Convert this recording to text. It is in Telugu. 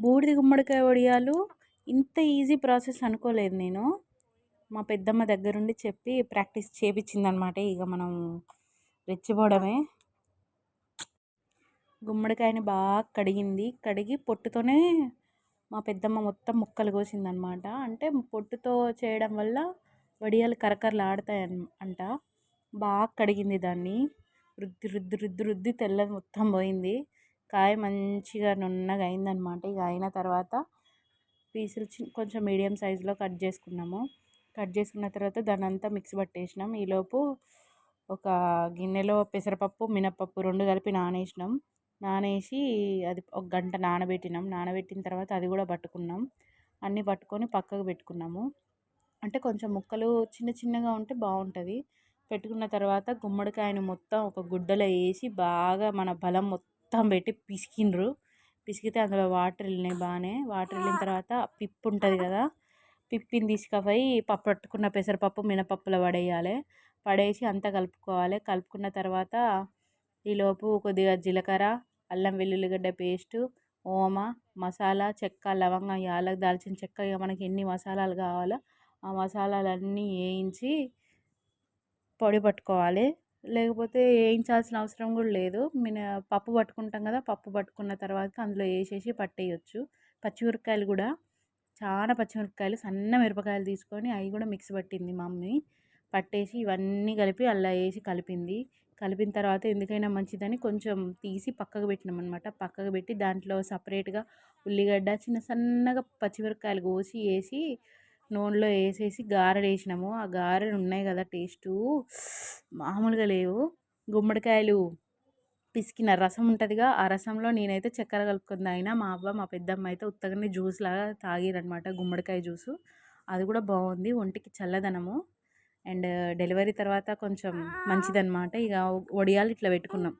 బూడిద గుమ్మడికాయ వడియాలు ఇంత ఈజీ ప్రాసెస్ అనుకోలేదు నేను. మా పెద్దమ్మ దగ్గరుండి చెప్పి ప్రాక్టీస్ చేపించిందనమాట ఇక మనం రెచ్చిపోవడమే. గుమ్మడికాయని బాగా కడిగింది. కడిగి పొట్టుతోనే మా పెద్దమ్మ మొత్తం ముక్కలు కోసిందనమాట. అంటే పొట్టుతో చేయడం వల్ల వడియాలు కరకరలు ఆడతాయి అంట. బాగా కడిగింది దాన్ని. రుద్ది రుద్ది రుద్ది రుద్ది తెల్లది మొత్తం పోయింది. కాయ మంచిగా నున్నగా అయిందనమాట. ఇక అయిన తర్వాత పీసులు కొంచెం మీడియం సైజులో కట్ చేసుకున్నాము. కట్ చేసుకున్న తర్వాత దాని అంతా మిక్స్ పట్టేసినాం. ఈలోపు ఒక గిన్నెలో పెసరపప్పు మినప్పప్పు రెండు కలిపి నానేసినాం. నానేసి అది ఒక గంట నానబెట్టినాం. నానబెట్టిన తర్వాత అది కూడా పట్టుకున్నాం. అన్నీ పట్టుకొని పక్కకు పెట్టుకున్నాము. అంటే కొంచెం ముక్కలు చిన్న చిన్నగా ఉంటే బాగుంటుంది. పెట్టుకున్న తర్వాత గుమ్మడికాయను మొత్తం ఒక గుడ్డలో వేసి బాగా మన బలం మొత్తం మొత్తం పెట్టి పిసికిండ్రు. పిసికితే అందులో వాటర్ వెళ్ళినాయి బాగానే. వాటర్ వెళ్ళిన తర్వాత పిప్పు ఉంటుంది కదా పిప్పిని తీసుకపోయి పప్పు పట్టుకున్న పెసరపప్పు మినపప్పులో పడేయాలి పడేసి అంతా కలుపుకోవాలి. కలుపుకున్న తర్వాత ఈలోపు కొద్దిగా జీలకర్ర అల్లం వెల్లుల్లిగడ్డ పేస్టు ఓమ మసాలా చెక్క లవంగం యాలక్ దాల్చిన చెక్క ఇక మనకి ఎన్ని మసాలాలు కావాలో ఆ మసాలాలన్నీ వేయించి పొడి పట్టుకోవాలి. లేకపోతే వేయించాల్సిన అవసరం కూడా లేదు. మిన పప్పు పట్టుకుంటాం కదా పప్పు పట్టుకున్న తర్వాత అందులో వేసేసి పట్టేయచ్చు. పచ్చిమిరపకాయలు కూడా చాలా పచ్చిమిరపకాయలు సన్న మిరపకాయలు తీసుకొని అవి కూడా మిక్స్ పట్టింది మా మమ్మీ. పట్టేసి ఇవన్నీ కలిపి అలా వేసి కలిపింది. కలిపిన తర్వాత ఎందుకైనా మంచిదని కొంచెం తీసి పక్కకు పెట్టినాం అనమాట పక్కకు పెట్టి దాంట్లో సపరేట్గా ఉల్లిగడ్డ చిన్న సన్నగా పచ్చిమిరపకాయలు కోసి వేసి నూనెలో వేసేసి గారెలు వేసినాము ఆ గారెలు ఉన్నాయి కదా టేస్టు. మామూలుగా లేవు. గుమ్మడికాయలు పిసికిన రసం ఉంటుందిగా. ఆ రసంలో నేనైతే చక్కెర కలుపుకొని తాగిన. మా అవ్వ మా పెద్దమ్మ అయితే ఉత్తగానే జ్యూస్ లాగా తాగిరనమాట గుమ్మడికాయ జ్యూసు. అది కూడా బాగుంది. ఒంటికి చల్లదనము. అండ్ డెలివరీ తర్వాత కొంచెం మంచిదన్నమాట. ఇక వడియాలు ఇట్లా పెట్టుకున్నాం.